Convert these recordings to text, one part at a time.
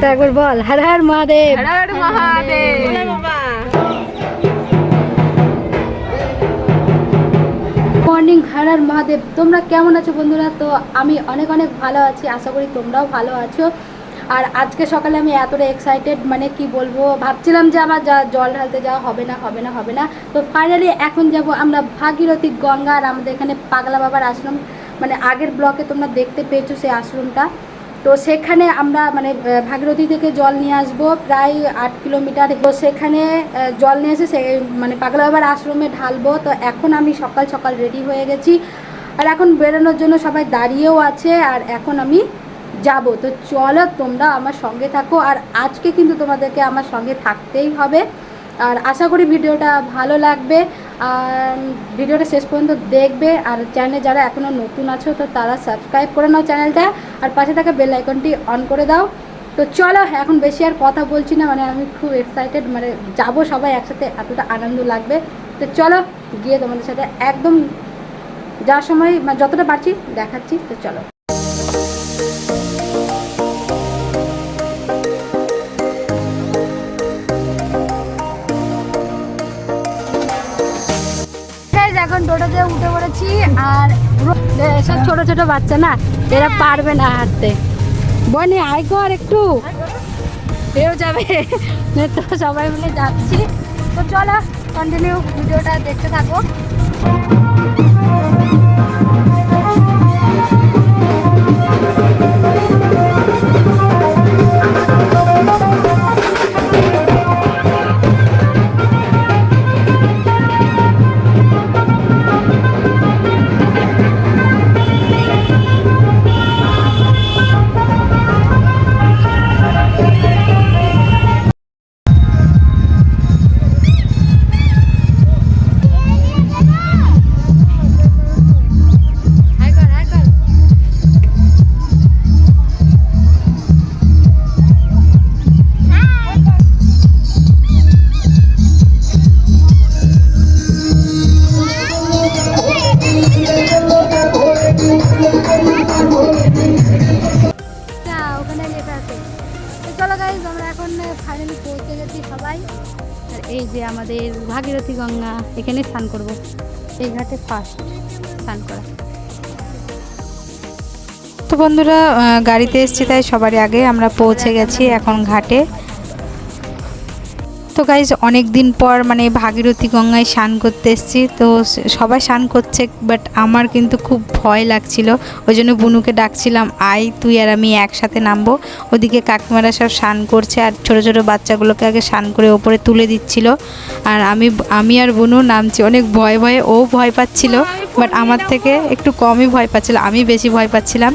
তা একবার বল হর হর মহাদেব। হর হর মহাদেব। মর্নিং হর হর মহাদেব। তোমরা কেমন আছো বন্ধুরা? তো আমি অনেক অনেক ভালো আছি আশা করি তোমরাও ভালো আছো। আর আজকে সকালে আমি এতটা এক্সাইটেড মানে কি বলব ভাবছিলাম যে আমার যা জল ঢালতে যাওয়া হবে না হবে না হবে না। তো ফাইনালি এখন যাব আমরা ভাগীরথী গঙ্গা আর আমাদের এখানে পাগলা বাবার আশ্রম। মানে আগের ব্লকে তোমরা দেখতে পেয়েছ সেই আশ্রমটা। তো সেখানে আমরা মানে ভাগীরথী থেকে জল নিয়ে আসব, প্রায় আট কিলোমিটার। তো সেখানে জল নিয়ে এসে মানে পাগলা বাবার আশ্রমে ঢালবো। তো এখন আমি সকাল সকাল রেডি হয়ে গেছি। আর এখন বেরোনোর জন্য সবাই দাঁড়িয়েও আছে, আর এখন আমি যাব। তো চলো তোমরা আমার সঙ্গে থাকো। আর আজকে কিন্তু তোমাদেরকে আমার সঙ্গে থাকতেই হবে। আর আশা করি ভিডিওটা ভালো লাগবে। আর ভিডিওটা শেষ পর্যন্ত দেখবে আর চ্যানেলে যারা এখনও নতুন আছো, তো তারা সাবস্ক্রাইব করে নাও চ্যানেলটা আর পাশে থাকা বেল আইকনটি অন করে দাও। তো চলো, এখন বেশি আর কথা বলছি না মানে আমি খুব এক্সাইটেড মানে যাব সবাই একসাথে, এতটা আনন্দ লাগবে। তো চলো, গিয়ে তোমাদের সাথে একদম যার সময় মানে যতটা পারছি দেখাচ্ছি, তো চলো। এখন উঠে পড়েছি আর সব ছোট ছোট বাচ্চা না এরা পারবে না হাঁটতে। বনি আয় কর একটু। এও যাবে। তো সবাই মিলে যাচ্ছি। তো চলো কন্টিনিউ ভিডিওটা দেখতে থাকো। এখানে স্নান করব। এই ঘাটে ফার্স্ট স্নান করা। তো বন্ধুরা গাড়িতে এসেছি, তাই সবারই আগে আমরা পৌঁছে গেছি এখন ঘাটে। তো গাইজ অনেক দিন পর মানে ভাগীরথী গঙ্গায় স্নান করতে এসেছি। তো সবাই স্নান করছে বাট আমার কিন্তু খুব ভয় লাগছিল। ওই জন্য বুনুকে ডাকছিলাম আই তুই আর আমি একসাথে নামবো। ওদিকে কাকিমারা সব স্নান করছে, আর ছোট ছোট বাচ্চাগুলোকে আগে স্নান করে ওপরে তুলে দিচ্ছিল। আর আমি আমি আর বুনু নামছি। অনেক ভয়ে ভয়ে ও ভয় পাচ্ছিল বাট আমার থেকে একটু কমই ভয় পাচ্ছিল, আমি বেশি ভয় পাচ্ছিলাম।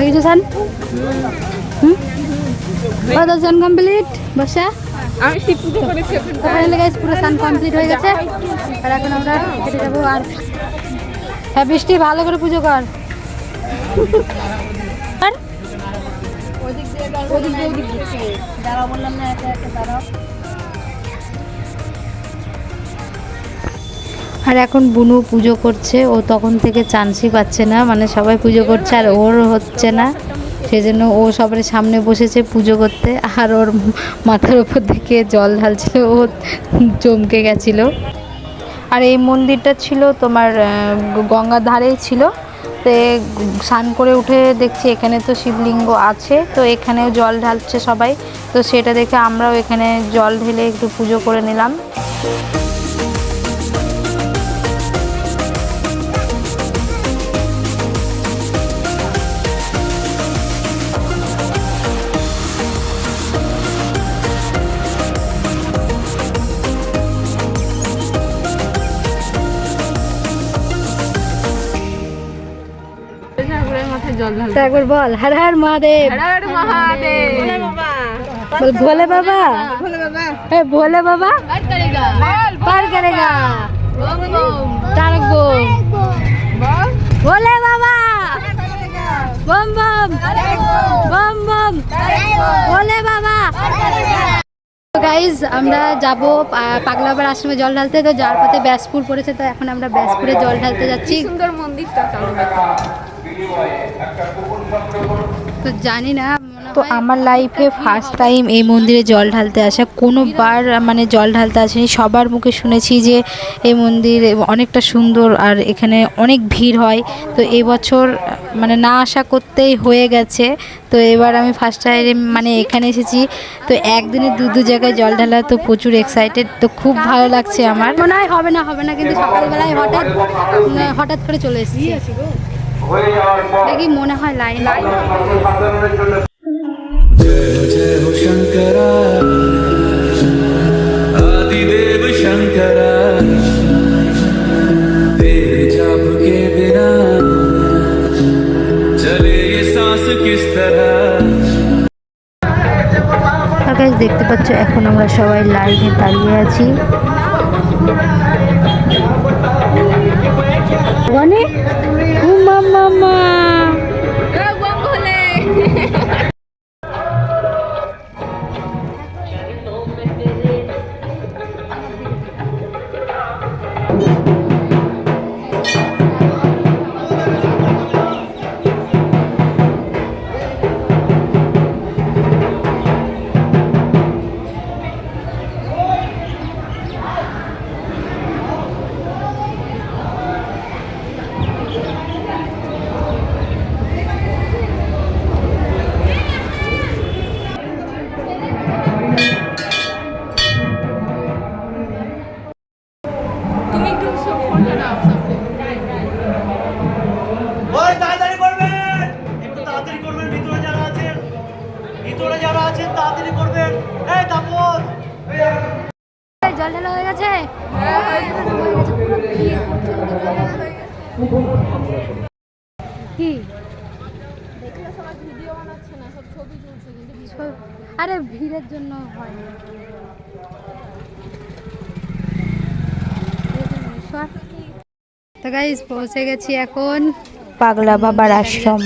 হয়ে গেছে স্নান হুম কত কমপ্লিট বসা আমি শিব করেছি এখন গাইস পুরো স্নান কমপ্লিট হয়ে গেছে। আর এখন আমরা হেঁটে যাব আর হ্যাঁ বৃষ্টি ভালো করে পুজো কর। আর? ওদিক দিয়ে ওদিক দিয়ে দাঁড়াও বললাম না একা একা দাঁড়াও। আর এখন বুনু পুজো করছে, ও তখন থেকে চান্সই পাচ্ছে না মানে সবাই পুজো করছে আর ওর হচ্ছে না। সেজন্য ও সবার সামনে বসেছে পুজো করতে, আর ওর মাথার ওপর থেকে জল ঢালছিল, ও চমকে গেছিল। আর এই মন্দিরটা ছিল তোমার গঙ্গার ধারেই ছিল। তো স্নান করে উঠে দেখছি এখানে তো শিবলিঙ্গ আছে, তো এখানেও জল ঢালছে সবাই। তো সেটা দেখে আমরাও এখানে জল ঢেলে একটু পুজো করে নিলাম। তো একবার বল হর হর মহাদেব। হর হর মহাদেব। বল ভোলে বাবা। এ ভোলে বাবা। পার করেগা। বল পার করেগা। বম বম। তারক বল। ভোলে বাবা। বম বম। বম বম। ভোলে বাবা। গাইজ আমরা যাব পাগলাবার আশ্রমে জল ঢালতে। তো যার পথে ব্যাসপুর পড়েছে তো এখন আমরা ব্যাসপুরে জল ঢালতে যাচ্ছি। সুন্দর মন্দিরটা চলো। তো জানি না তো আমার লাইফে ফার্স্ট টাইম এই মন্দিরে জল ঢালতে আসা। কোনোবার মানে জল ঢালতে আসেনি সবার মুখে শুনেছি যে এই মন্দির অনেকটা সুন্দর আর এখানে অনেক ভিড় হয়। তো এবছর মানে না আশা করতেই হয়ে গেছে। তো এবার আমি ফার্স্ট টাইম মানে এখানে এসেছি। তো একদিনে দু দু জায়গায় জল ঢালা তো প্রচুর এক্সাইটেড তো খুব ভালো লাগছে আমার। মনে হয় হবে না হবে না কিন্তু সকালবেলায় হঠাৎ হঠাৎ করে চলে এসেছি। দেখি মনে হয় লাইন দেখতে পাচ্ছ এখন আমরা সবাই লাইনে দাঁড়িয়ে আছি। মানে ও মামা মা বম ভোলে তুমি কি? আরে ভিড়ের জন্য হয় না। তো গাইজ পৌঁছে গেছি এখন পাগলা বাবার আশ্রম।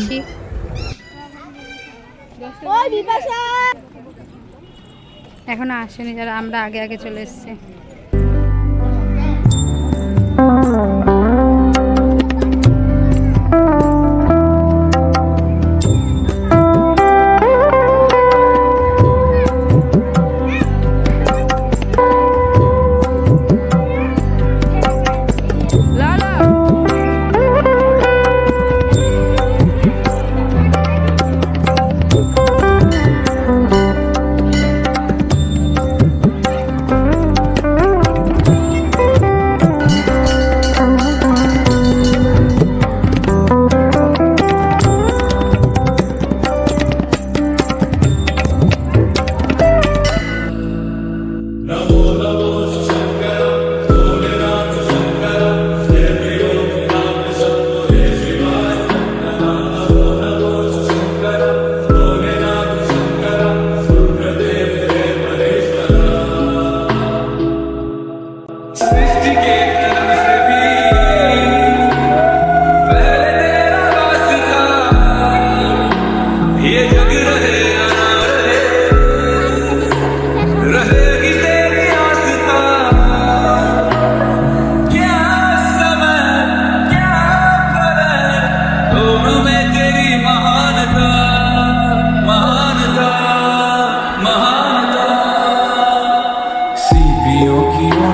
এখনও আসেনি যারা আমরা আগে আগে চলে এসেছি।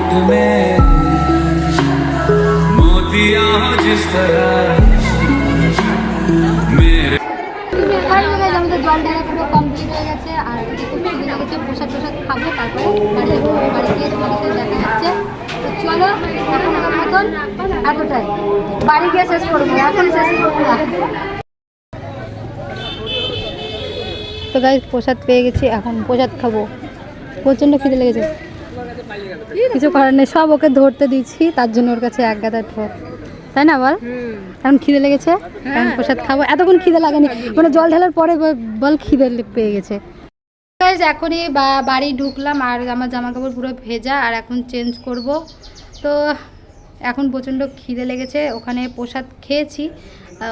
की ओट में मोतिया हो जिस तरह मेरे ফাইনালি গাইজ আমাদের জল ঢালা পুরো কমপ্লিট হয়ে গেছে আর ওদিকে খুব খিদে লেগেছে প্রসাদ প্রসাদ খাবো তারপরে বাড়ি যাবো বাড়ি গিয়ে তোমাদের সাথে দেখা যাচ্ছে তো চলো এখনকার মতন এতটাই বাড়ি গিয়ে শেষ করবো এখন শেষ করবো না তো গাইজ প্রসাদ পেয়ে গেছি এখন প্রসাদ খাবো প্রচণ্ড খিদে লেগেছে কিছু করার নেই সব ওকে ধরতে দিচ্ছি তার জন্য ওর কাছে এক গাদা ধর তাই না বল? এখন খিদে লেগেছে? এখন প্রসাদ খাব। এতক্ষণ খিদে লাগেনি মানে জল ঢালার পরে বল খিদে পেয়ে গেছে। এখনই বা- বাড়ি ঢুকলাম আর আমার জামা কাপড় পুরো ভেজা আর এখন চেঞ্জ করব। তো এখন প্রচণ্ড খিদে লেগেছে ওখানে প্রসাদ খেয়েছি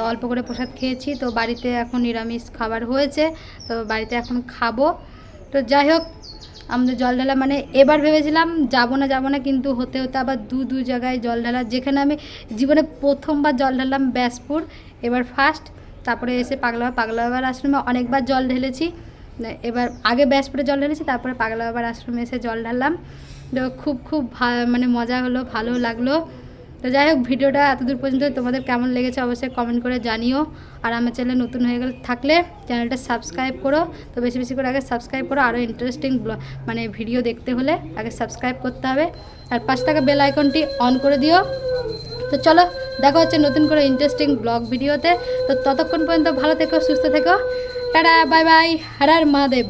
অল্প করে প্রসাদ খেয়েছি। তো বাড়িতে এখন নিরামিষ খাবার হয়েছে তো বাড়িতে এখন খাব। তো যাই হোক আমাদের জল ঢালা মানে এবার ভেবেছিলাম যাব না যাব না, কিন্তু হতে হতে আবার দু দু জায়গায় জল ঢালা, যেখানে আমি জীবনে প্রথমবার জল ঢাললাম ব্যাসপুর, এবার ফার্স্ট, তারপরে এসে পাগলা পাগলা বাবার আশ্রমে অনেকবার জল ঢেলেছি, এবার আগে ব্যাসপুরে জল ঢেলেছি, তারপরে পাগলা বাবার আশ্রমে এসে জল ঢাললাম, তো খুব খুব মানে মজা হলো, ভালো লাগল তো যাই হোক, ভিডিওটা এতদূর পর্যন্ত তোমাদের কেমন লেগেছে অবশ্যই কমেন্ট করে জানিও। আর আমার চ্যানেল নতুন হয়ে গেলে থাকলে চ্যানেলটা সাবস্ক্রাইব করো। তো বেশি বেশি করে আগে সাবস্ক্রাইব করো আরও ইন্টারেস্টিং মানে ভিডিও দেখতে হলে আগে সাবস্ক্রাইব করতে হবে। আর পাশ থাকা বেল আইকনটি অন করে দিও। তো চলো, দেখা হচ্ছে নতুন করে ইন্টারেস্টিং ব্লগ ভিডিওতে তো। ততক্ষণ পর্যন্ত ভালো থেকো, সুস্থ থেকো। Tata bye bye Har Har Mahadev.